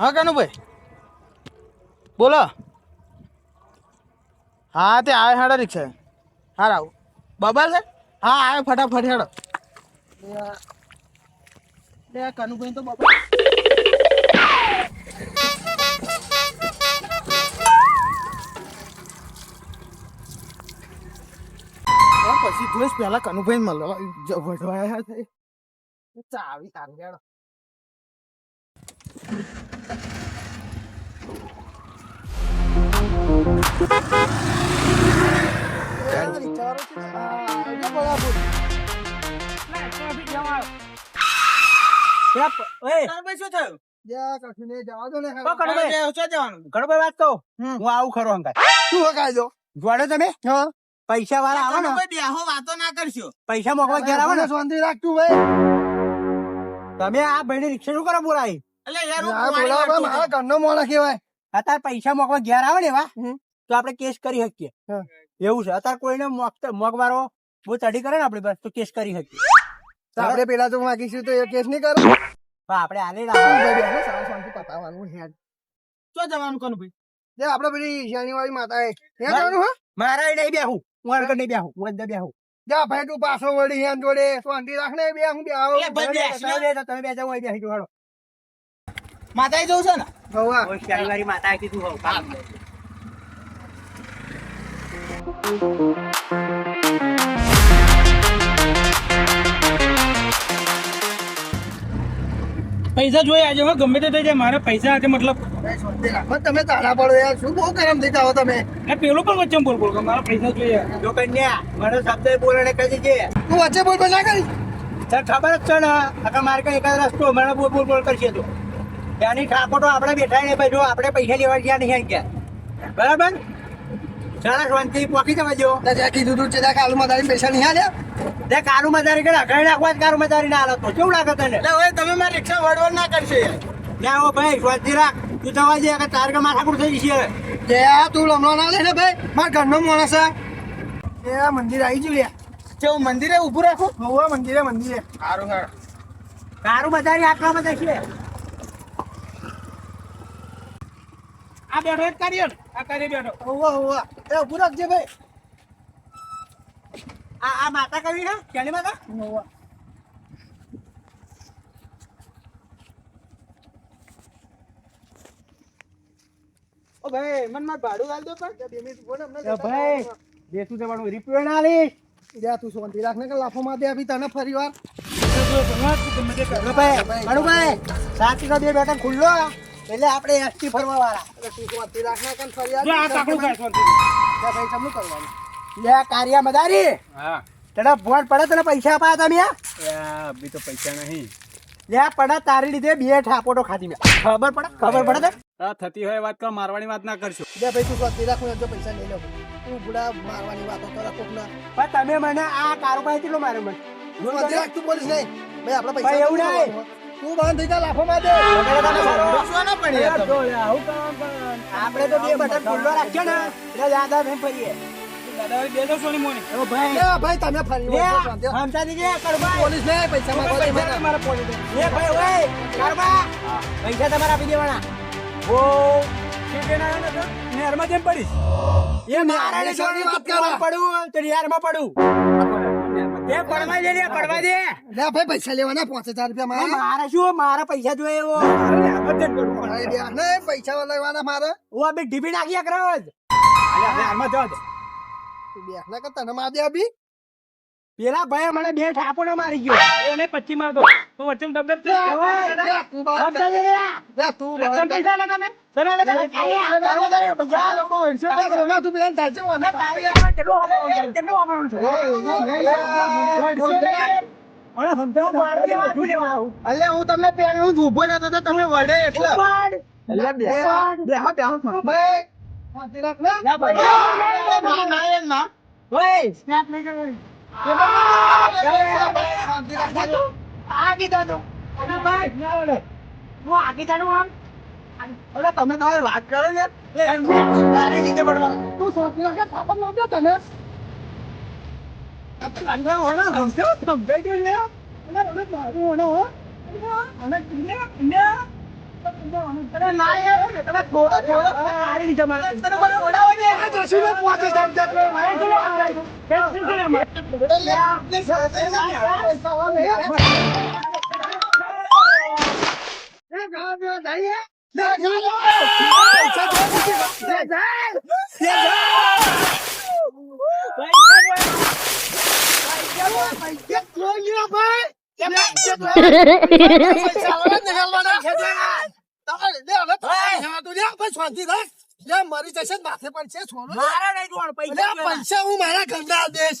હા, કાનુભાઈ. બોલો. હા, તે આવે હાડા રિક્ષા હા રાવ બબલ છે? હા આવે ફટાફટ હેડો. લે, કાનુભાઈ તો બબાલ પછી જોઈશ પેલા કનુભાઈ મળવા વઢવાયા છે. ચાવી તારી, હેડો. પૈસા વાળા આવો ને બેહો, વાતો ના કરશો પૈસા મોકવા ઘેર આવો ને શાંતિ રાખતું ભાઈ તમે આ ભાઈ રિક્ષા શું કરો બોલાવી મારા ઘરનો મોણા કહેવાય. અત્યારે પૈસા મોકવા ઘેર આવે ને એવા તો આપણે કેસ કરી શકીએ. એવું છે. અત્યારે કોઈને મોકવારો બહુ ચઢી કરે ને આપણી પાસે તો કેસ કરી શકીએ. આપણે પેલા તો માગીશું તો એ કેસ નહીં કરો. પણ આપણે ભાઈ શાંતિ પતાવવાનું હેડ. જવાનું કાનુભાઈ? જે આપણે પેલી શનિવારી માતા એ જવાનું હા? મારા નહીં બેહું. હું આગળ નહીં બેહું. હું અંદર બેહું. જા ભાઈ તું પાછો વળી હેન જોડે શાંતિ રાખ ને બે હું બે આવો ભાઈ તમે. બે- અહીં બેસી જાઓ, હાલો. માતાએ જવું છે ને? હવે શનિવારી માતા કીધું હોવ, પૈસા જોઈ આજે હવે ગમે તે થઈ જાય મારે પૈસા આજે મતલબ. તમે તારા પડો યાર શું બહુ ગરમ થઈ જાવ તમે? એ પેલો પણ વચ્ચે બોલ બોલ મારા પૈસા જોઈએ. જો કન્યા મારો શબ્દ બોલણે કહી દેજે. તું વચ્ચે બોલ બોલ ના કરી. તને ખબર જ છે ને આખા મારે કઈ એકાદ રસ્તો મને બોલ બોલ બોલ કરશે તો. ત્યાંની ઠાકોર તો આપણે બેઠા ને ભાઈ જો આપણે પૈસા લેવા ગયા નહીં ગયા બરાબર? સારા શાંતિ પોકી જવા જો તો કીધું તું છે ત્યાં કાલુ માતાની પૈસા નહીં હાલે તે કાલુ મજારી કરે અઘાડી નાખવા જ કારું મજારી ના હાલત કેવું લાગે તને? એટલે હવે તમે મારી રિક્ષા વડવડ ના કરશે. ના હો ભાઈ શાંતિ રાખ. તું જવા દે કે તાર કે માથાકુર થઈ જશે જે આ તું લમણો ના લે ને ભાઈ મારા ઘરનો માણસ છે. એ આ મંદિર આવી ગયું લ્યા કેવું મંદિરે ઊભું રાખો? હોવા મંદિરે મંદિરે. સારું સારું. કારું મજારી આટલા બધા છે આ બેઠો એક કાર્ય આ કાર્ય બેઠો. હોવા હોવા એ ઉભું રાખજે ભાઈ. આ આ માતા કરી હે ક્યાંની માતા? હોવા ઓ ભાઈ મનમાં ભાડું હાલ દો પણ. બે મિનિટ ઊભો હમણાં ભાઈ. બેસું જવાનું રિપેર ના લે જા તું શાંતિ રાખ ને કે લાફો માં દે આપી તને ફરી વાર. ગમે તે કર ભાઈ. ભાઈ. સાચી બે બેઠા ખુલ્લો એટલે આપણે એસટી ફરવા વાળા એટલે તું શાંતિ રાખ ને કે જો આ કાકડું ખાય શાંતિ જા ભાઈ તમને કરવાનું? લે કારિયા મદારી. હા. તને ફોન પડે તને પૈસા આપ્યા તમે યા બી તો પૈસા નહીં. લે પડે તારી લીધે બે ઠાપોટો ખાધી મેં. ખબર પડે? ખબર પડે તને? થતી હોય વાત કર મારવાની વાત ના કરશો. જા ભાઈ તું શાંતિ રાખ જો પૈસા લઈ તું બુડા મારવાની વાતો કરો કોક ના પણ તમે મને આ કારોબાર કેટલો માર્યો મને? રાખ તું બોલીશ નહીં. ભાઈ આપણા પૈસા એવું નહીં. તું બંધ થઈ જા લાફો માં દે. શું પડી યાર આપણે તો બે બટન ખુલ્લો રાખ્યો ને એટલે યાદ ભાઈ ફરીએ. ભાઈ. તમે પૈસા. તમારા આપી દેવાના. ઓ કેટેના ને તો? નહેરમાં જેમ પડીશ. એ મારા ને પૈસાની છોડી વાત વાત પડું તો યારમાં પડું. એ પડવા દે લે પડવા દે. લે ભાઈ પૈસા લેવાના પાંચ હજાર રૂપિયા એ મારા મારા શું? મારા પૈસા જોઈએ એવો. બે ને પૈસા લેવાના મારે. હું આ બે ઢીબી નાખી અકરાવ જ. હારમાં જવા દે તું બે ના કે તને માર દે અભી પેલા ભાઈ મને બે ઠાપો મારી ગયો. એને પચી માં દો તો વચ્ચે લેવા આવું? અલે હું તમને પેલું હું ઊભો નતો તો તમે વડે એટલે. અલે બે બે બે ભાઈ શાંતિ રાખ ને. ના, ના, ના. ઓય, snap નહીં કરવાની. શાંતિ રાખ ને. આ કીધા તું. અરે ભાઈ, ના ઓલે. હું આ કીધાનું આમ. તમે તમારી વાત કરો ને એ તારી રીતે પડવા તું સોચી ને, ન તને સમજાઈ ગયું લે અને હવે મારું હોના હો અને કિને અરે ના યાર તમે થોડો થોડો આરી લીધો મને તને મને ઓડાવો ને પહોંચે સાહેબ મારે તો ના મરી જશે માથે પડશે છોડો મારા નહીં પૈસા હું મારા ઘરના દેશ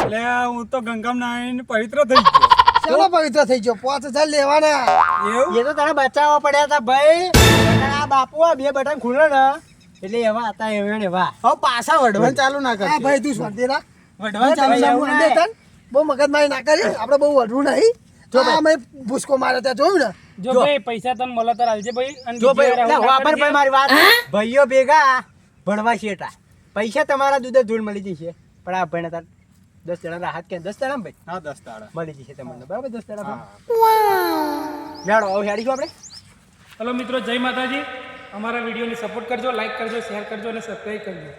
એટલે હું તો ગંગામ નાહીને પવિત્ર થઈ ગયો. ચાલો પવિત્ર થઈ ગયો? પાંચ હજાર લેવાના. એવું? એ તો તને બચાવવા પડ્યા હતા ભાઈ. આ બાપુ આ બે બટન ખુલે ને એટલે એવા હતા એવા ને એવા. હવે પાછા વઢવાન ચાલુ ના કર ભાઈ તું શાંતિ રાખ. વઢવાણ ચાલુ ના. તન બહુ મગજમારી ના કરી આપણે બહુ વઢવું નહીં. જો અમે ભૂસકો મારે ત્યાં જોયું ને? જો ભાઈ પૈસા તને મળે તો હાલજે ભાઈ અને જો ભાઈ આવું વાપર ભાઈ મારી વાત. ભાઈઓ ભેગા ભણવા શેટા પૈસા તમારા દૂધે ધૂળ મળી જશે. પણ આ ભાઈને તાર દસ જણા રાહત કે દસ જણા ભાઈ? હા દસ તાળા મળી જશે તમને બરાબર? દસ જણા હેડો હવે હેડીશું આપણે. હલો મિત્રો જય માતાજી. અમારા વિડીયોને સપોર્ટ કરજો લાઈક કરજો શેર કરજો અને સબસ્ક્રાઈબ કરજો.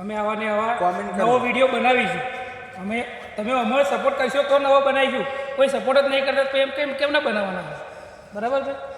અમે આવા ને આવા નવો વીડિયો બનાવીશું. અમે તમે અમારો સપોર્ટ કરશો તો નવો બનાવીશું. કોઈ સપોર્ટ જ નહીં કરતા તો એમ કેમ કેમ ના બનાવવાના? બરાબર છે?